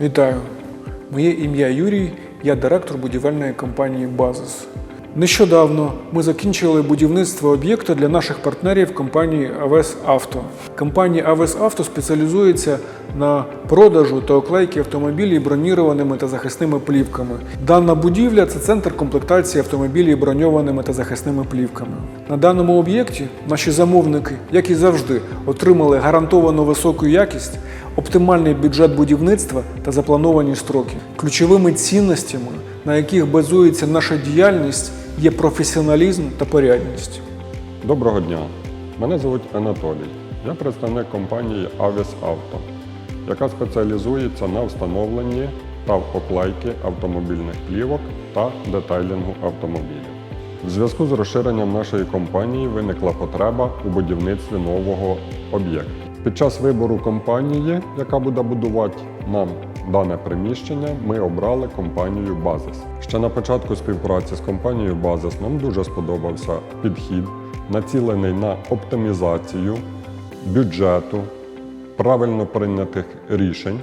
Вітаю! Моє ім'я Юрій, я директор будівельної компанії Базис. Нещодавно ми закінчили будівництво об'єкта для наших партнерів компанії Авес Авто. Компанія Авес Авто спеціалізується на продажу та оклейки автомобілів бронірованими та захисними плівками. Дана будівля це центр комплектації автомобілів броньованими та захисними плівками. На даному об'єкті наші замовники, як і завжди, отримали гарантовано високу якість, оптимальний бюджет будівництва та заплановані строки. Ключовими цінностями, на яких базується наша діяльність, є професіоналізм та порядність. Доброго дня. Мене звуть Анатолій. Я представник компанії Avis Auto, яка спеціалізується на встановленні та оклейки автомобільних плівок та детайлінгу автомобілів. В зв'язку з розширенням нашої компанії виникла потреба у будівництві нового об'єкту. Під час вибору компанії, яка буде будувати нам дане приміщення, ми обрали компанію Базис. Ще на початку співпраці з компанією Базис нам дуже сподобався підхід, націлений на оптимізацію бюджету, правильно прийнятих рішень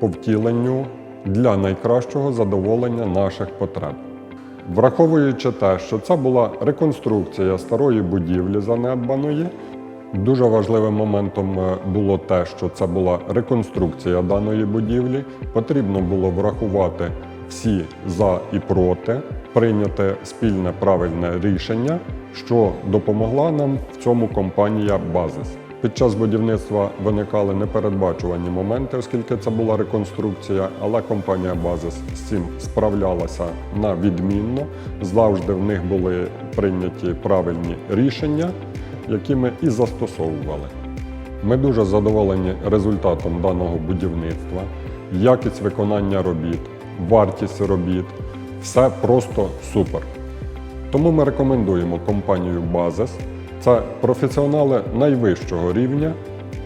по втіленню для найкращого задоволення наших потреб. Враховуючи те, що це була реконструкція старої будівлі занедбаної, дуже важливим моментом е, було те, що це була реконструкція даної будівлі. Потрібно було врахувати всі за і проти, прийняти спільне правильне рішення, що допомогла нам в цьому компанія Базис. Під час будівництва виникали непередбачувані моменти, оскільки це була реконструкція, але компанія Базис з цим справлялася на відмінно. Завжди в них були прийняті правильні рішення, які ми і застосовували. Ми дуже задоволені результатом даного будівництва, якість виконання робіт, вартість робіт все просто супер. Тому ми рекомендуємо компанію Базис. Це професіонали найвищого рівня,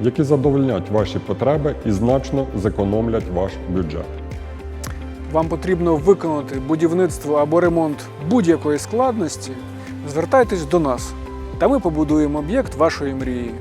які задовольнять ваші потреби і значно зекономлять ваш бюджет. Вам потрібно виконати будівництво або ремонт будь-якої складності, звертайтесь до нас, та ми побудуємо об'єкт вашої мрії.